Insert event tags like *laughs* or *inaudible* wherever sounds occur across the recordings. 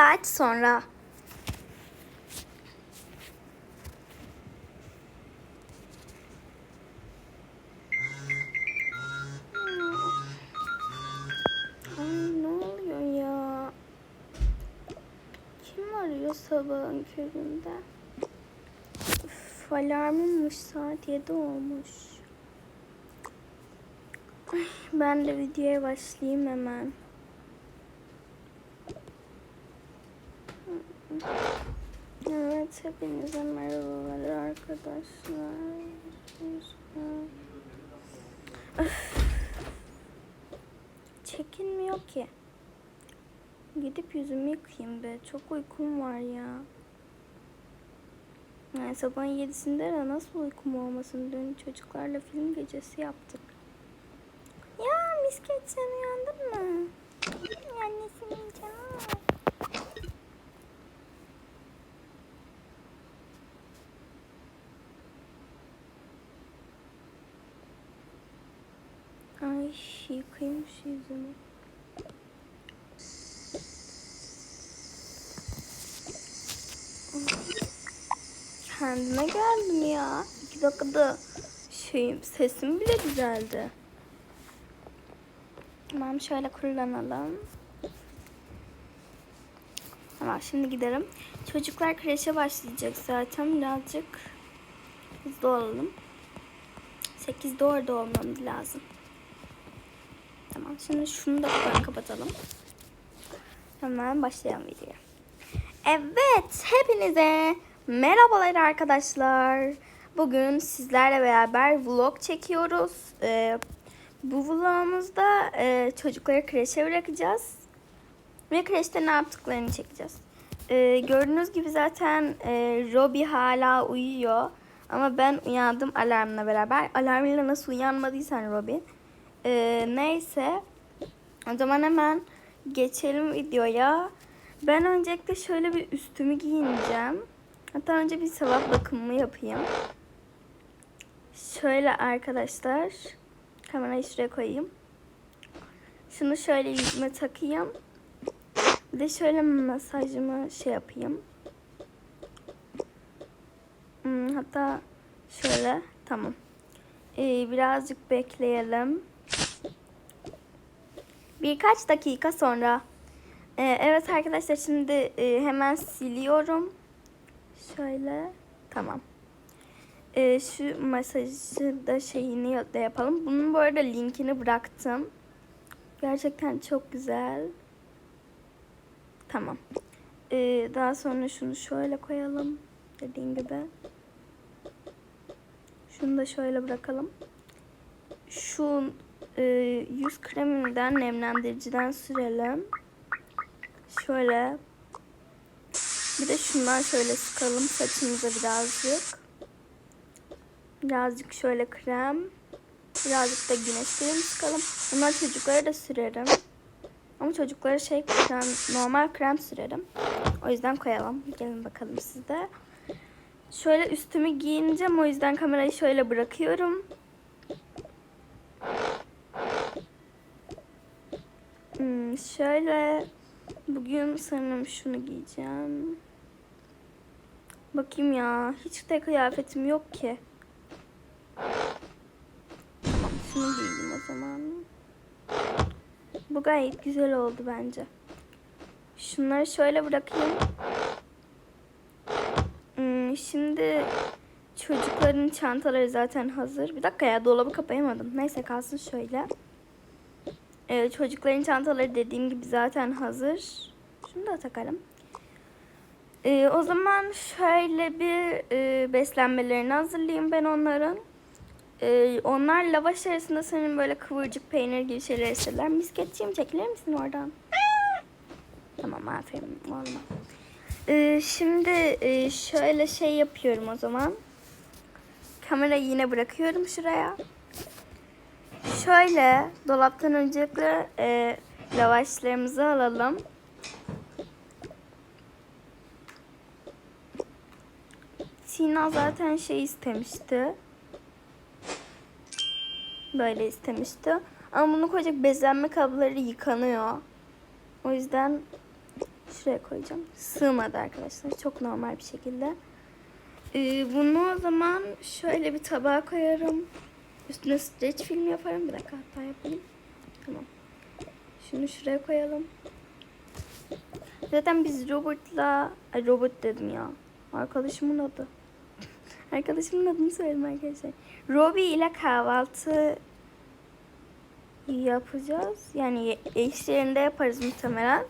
saat sonra. Ay ya? Kim arıyor sabahın köründe? Üf, alarmımmış saat 7 olmuş. Ben de videoya başlayayım hemen. Evet, hepinize merhabalar arkadaşlar. Öf. Çekinmiyor ki. Gidip yüzümü yıkayayım be. Çok uykum var ya. Yani sabahın yedisinde de nasıl uykum olmasın? Dün çocuklarla film gecesi yaptık. Ya misket sen uyandın mı? Annesinin canı. Ay şu yüzümü. Kendime geldim ya. İki dakikada şeyim sesim bile düzeldi. Tamam şöyle kullanalım. Tamam şimdi gidelim. Çocuklar kreşe başlayacak zaten. Birazcık hızlı olalım. 8'de orada olmam lazım. Tamam şimdi şunu da buradan kapatalım. Hemen başlayalım videoya. Evet hepinize merhabalar arkadaşlar. Bugün sizlerle beraber vlog çekiyoruz. Ee, bu vlogumuzda e, çocukları kreşe bırakacağız. Ve kreşte ne yaptıklarını çekeceğiz. Ee, gördüğünüz gibi zaten e, Robbie hala uyuyor. Ama ben uyandım alarmla beraber. Alarmıyla nasıl uyanmadıysan Robbie. Ee, neyse. O zaman hemen geçelim videoya. Ben öncelikle şöyle bir üstümü giyineceğim. Hatta önce bir sabah bakımımı yapayım. Şöyle arkadaşlar. Kamerayı şuraya koyayım. Şunu şöyle yüzüme takayım. Bir de şöyle masajımı şey yapayım. Hmm, hatta şöyle tamam. Ee, birazcık bekleyelim. Birkaç dakika sonra. Ee, evet arkadaşlar şimdi e, hemen siliyorum. Şöyle tamam. Ee, şu masajı da şeyini de yapalım. Bunun bu arada linkini bıraktım. Gerçekten çok güzel. Tamam. Ee, daha sonra şunu şöyle koyalım. Dediğim gibi. Şunu da şöyle bırakalım. Şu e, yüz kreminden nemlendiriciden sürelim. Şöyle. Bir de şundan şöyle sıkalım saçımıza birazcık. Birazcık şöyle krem. Birazcık da güneş kremi sıkalım. Bunlar çocuklara da sürerim. Ama çocuklara şey krem, normal krem sürerim. O yüzden koyalım. Gelin bakalım sizde. Şöyle üstümü giyineceğim. O yüzden kamerayı şöyle bırakıyorum. Hmm, şöyle bugün sanırım şunu giyeceğim. Bakayım ya. Hiç de kıyafetim yok ki. Şunu giyeyim o zaman. Bu gayet güzel oldu bence. Şunları şöyle bırakayım. Hmm, şimdi çocukların çantaları zaten hazır. Bir dakika ya dolabı kapayamadım. Neyse kalsın şöyle. Ee, çocukların çantaları dediğim gibi zaten hazır. Şunu da takalım. Ee, o zaman şöyle bir e, beslenmelerini hazırlayayım ben onların. Ee, onlar lavaş arasında senin böyle kıvırcık peynir gibi şeyler istediler. Misketçiğim çekilir misin oradan? tamam aferin valla. Ee, şimdi e, şöyle şey yapıyorum o zaman. Kamerayı yine bırakıyorum şuraya. Şöyle dolaptan öncelikle e, lavaşlarımızı alalım. Sina zaten şey istemişti. Böyle istemişti. Ama bunu koyacak bezlenme kabları yıkanıyor. O yüzden Şuraya koyacağım. Sığmadı arkadaşlar. Çok normal bir şekilde. Ee, bunu o zaman şöyle bir tabağa koyarım. Üstüne streç film yaparım. Bir dakika hatta yapayım. Tamam. Şunu şuraya koyalım. Zaten biz Robert'la... Ay Robert dedim ya. Arkadaşımın adı. *laughs* Arkadaşımın adını söyledim arkadaşlar. Robbie ile kahvaltı yapacağız. Yani eşlerinde yaparız muhtemelen.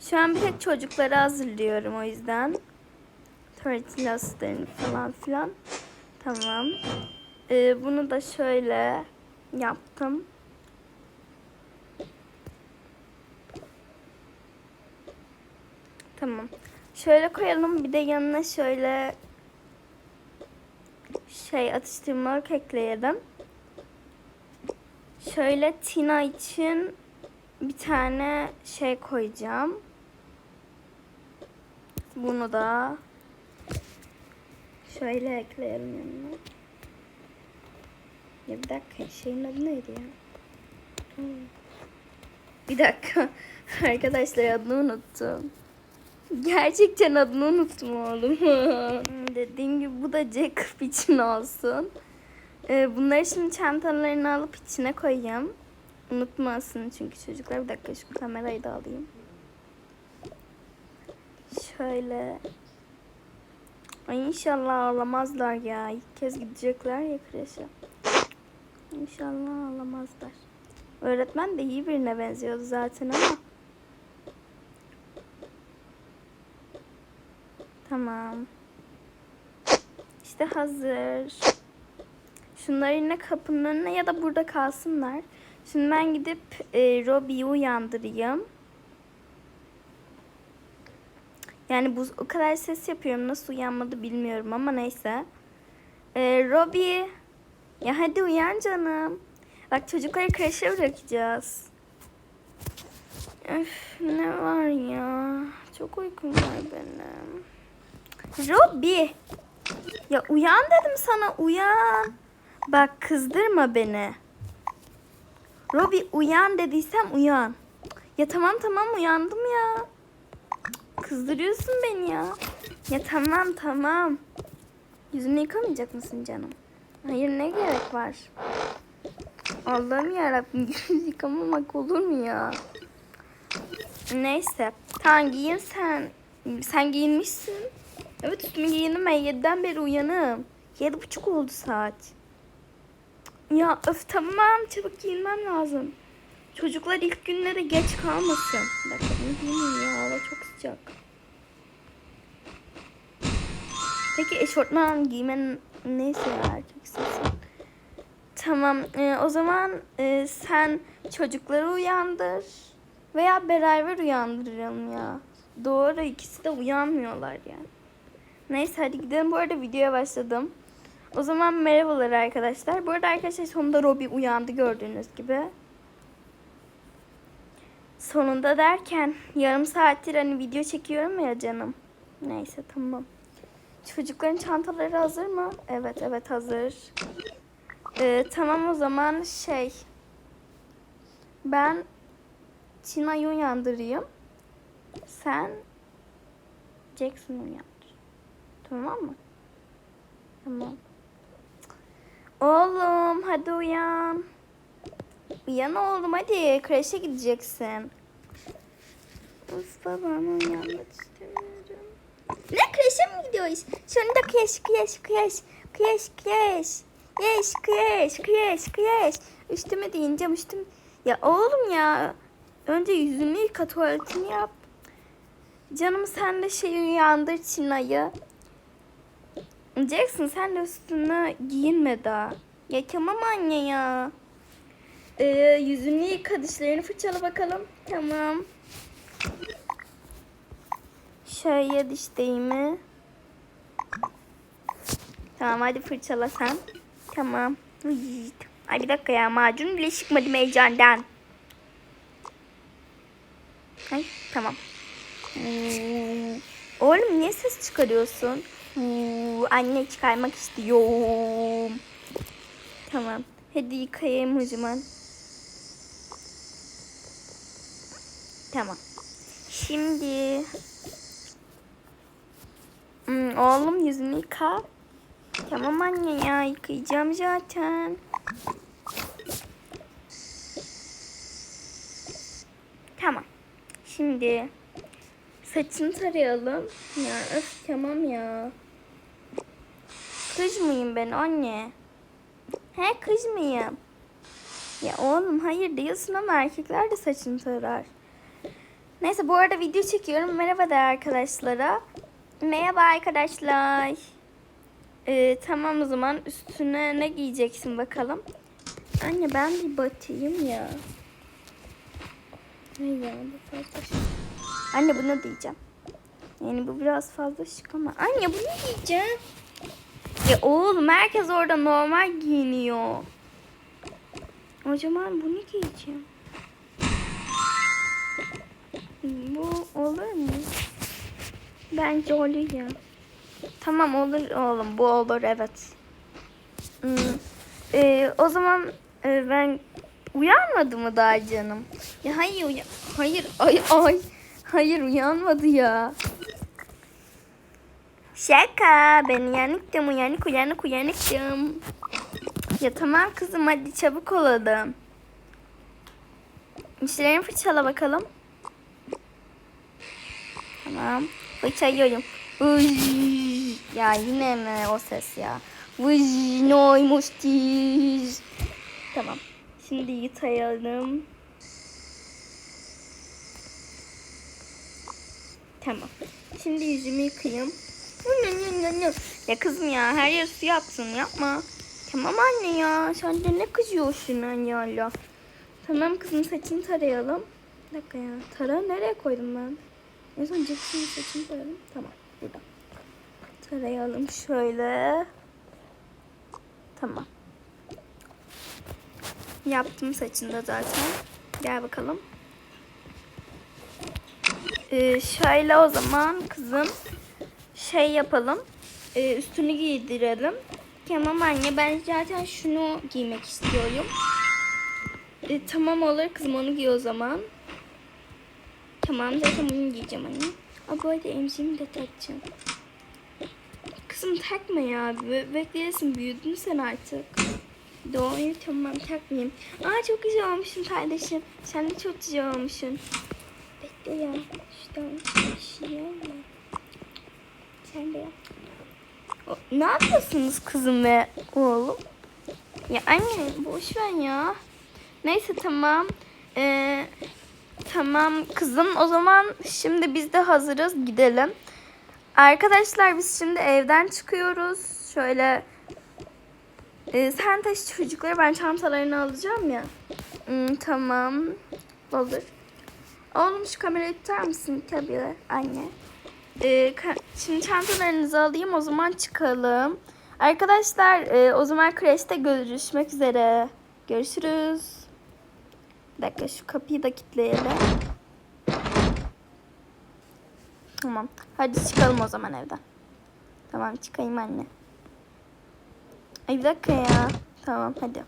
Şu an bir tek çocukları hazırlıyorum o yüzden. Tortillaslarını falan filan. Tamam. Ee, bunu da şöyle yaptım. Tamam. Şöyle koyalım. Bir de yanına şöyle şey atıştırmalık ekleyelim. Şöyle Tina için bir tane şey koyacağım. Bunu da şöyle ekleyelim yanına. Ya bir dakika şeyin adı neydi ya? Hmm. Bir dakika. *laughs* Arkadaşlar adını unuttum. Gerçekten adını unuttum oğlum. *laughs* Dediğim gibi bu da Jacob için olsun. Ee, bunları şimdi çantalarını alıp içine koyayım. Unutmasın çünkü çocuklar. Bir dakika şu kamerayı da alayım. Şöyle. Ay inşallah ağlamazlar ya. İlk kez gidecekler ya kreşe. İnşallah ağlamazlar. Öğretmen de iyi birine benziyordu zaten ama. Tamam. İşte hazır. Şunları yine kapının önüne ya da burada kalsınlar. Şimdi ben gidip e, Robbie'yi uyandırayım. Yani bu o kadar ses yapıyorum. Nasıl uyanmadı bilmiyorum ama neyse. E, Robbie. Ya hadi uyan canım. Bak çocukları kreşe bırakacağız. Öf, ne var ya? Çok uykum var benim. Robbie. Ya uyan dedim sana uyan. Bak kızdırma beni. Robbie uyan dediysem uyan. Ya tamam tamam uyandım ya. Kızdırıyorsun beni ya. Ya tamam tamam. Yüzünü yıkamayacak mısın canım? Hayır ne gerek var? Allah'ım yarabbim yüz *laughs* yıkamamak olur mu ya? Neyse. Tamam giyin sen. Sen giyinmişsin. Evet üstümü giyindim ben. Yediden beri uyanım. Yedi buçuk oldu saat. Ya öf tamam çabuk giyinmem lazım. Çocuklar ilk günlere geç kalmasın. Dakika bunu giyineyim ya hava çok sıcak. Peki eşortman giymen neyse ya sen. Tamam e, o zaman e, sen çocukları uyandır. Veya beraber uyandıralım ya. Doğru ikisi de uyanmıyorlar yani. Neyse hadi gidelim. Bu arada videoya başladım. O zaman merhabalar arkadaşlar. Bu arada arkadaşlar sonunda Robbie uyandı gördüğünüz gibi. Sonunda derken yarım saattir hani video çekiyorum ya canım. Neyse tamam. Çocukların çantaları hazır mı? Evet evet hazır. Ee, tamam o zaman şey. Ben Çina'yı uyandırayım. Sen Jackson uyandır. Tamam mı? Tamam. Oğlum hadi uyan. Uyan oğlum hadi kreşe gideceksin. Of babam uyanmak istemiyorum. Ne kreşe mi gidiyoruz? Sonunda kreş kreş kreş kreş kreş. Yeş kreş kreş kreş. Üstüme deyineceğim üstüm. Ya oğlum ya. Önce yüzünü yıka tuvaletini yap. Canım sen de şey uyandır Çina'yı. Jackson sen de üstüne giyinme daha. Ya tamam anne ya. Ee, yüzünü yıka dişlerini fırçala bakalım. Tamam. Şöyle diş değimi. Tamam hadi fırçala sen. Tamam. Bir dakika ya macun bile çıkmadı heyecandan. Ay tamam. Hmm. Oğlum niye ses çıkarıyorsun? Anne çıkarmak istiyorum. Tamam. Hadi yıkayayım o zaman. Tamam. Şimdi Hmm, oğlum yüzünü yıka. Tamam anne ya yıkayacağım zaten. Tamam. Şimdi saçını tarayalım. Ya öf tamam ya. Kız mıyım ben anne? He kız mıyım? Ya oğlum hayır diyorsun ama erkekler de saçını tarar. Neyse bu arada video çekiyorum. Merhaba de arkadaşlara. Merhaba arkadaşlar. Ee, tamam o zaman üstüne ne giyeceksin bakalım. Anne ben bir batayım ya. Ne ya bu fazla şık. Anne bunu diyeceğim. Yani bu biraz fazla şık ama. Anne bunu giyeceğim. Ya oğlum herkes orada normal giyiniyor. O zaman bunu giyeceğim. Bu olur mu? Bence olur ya. Tamam olur oğlum bu olur evet. Hmm. Ee, o zaman e, ben uyanmadı mı daha canım? Ya hayır uya hayır ay ay hayır uyanmadı ya. Şaka ben uyanıktım uyanık uyanık uyanıktım. Ya tamam kızım hadi çabuk olalım. Dişlerini fırçala bakalım. Tamam. Fırçalıyorum. Uy. Ya yine mi o ses ya? Ne olmuştur? Tamam. Şimdi yıkayalım. Tamam. Şimdi yüzümü yıkayayım. Ya kızım ya her yer su yapsın yapma. Tamam anne ya sen de ne kızıyorsun anne Allah. Tamam kızım saçını tarayalım. Bir dakika ya. Tara nereye koydum ben? En son Jackson'ın saçını tarayalım. Tamam burada. Tarayalım şöyle. Tamam. Yaptım saçını da zaten. Gel bakalım. Ee, şöyle o zaman kızım şey yapalım. Ee, üstünü giydirelim. Tamam anne ben zaten şunu giymek istiyorum. Ee, tamam olur kızım onu giy o zaman. Tamam zaten bunu giyeceğim anne. Aa, bu arada emziğimi de takacağım. Kızım takma ya. Bekleyesin büyüdün sen artık. Doğru tamam takmayayım. Aa çok güzel olmuşsun kardeşim. Sen de çok güzel olmuşsun. Bekle ya. Şuradan bir şey yapma. Sen de. O- Ne yapıyorsunuz kızım ve oğlum? Ya anne boş ver ya. Neyse tamam. Ee, tamam kızım o zaman şimdi biz de hazırız gidelim. Arkadaşlar biz şimdi evden çıkıyoruz. Şöyle ee, sen taşı çocukları ben çantalarını alacağım ya. Hmm, tamam. Olur. Oğlum şu kamerayı tutar mısın? Tabii anne. Ee, şimdi çantalarınızı alayım o zaman çıkalım. Arkadaşlar e, o zaman kreşte görüşmek üzere. Görüşürüz. Bir dakika şu kapıyı da kilitleyelim. Tamam. Hadi çıkalım o zaman evden. Tamam çıkayım anne. Ay bir dakika ya. Tamam hadi.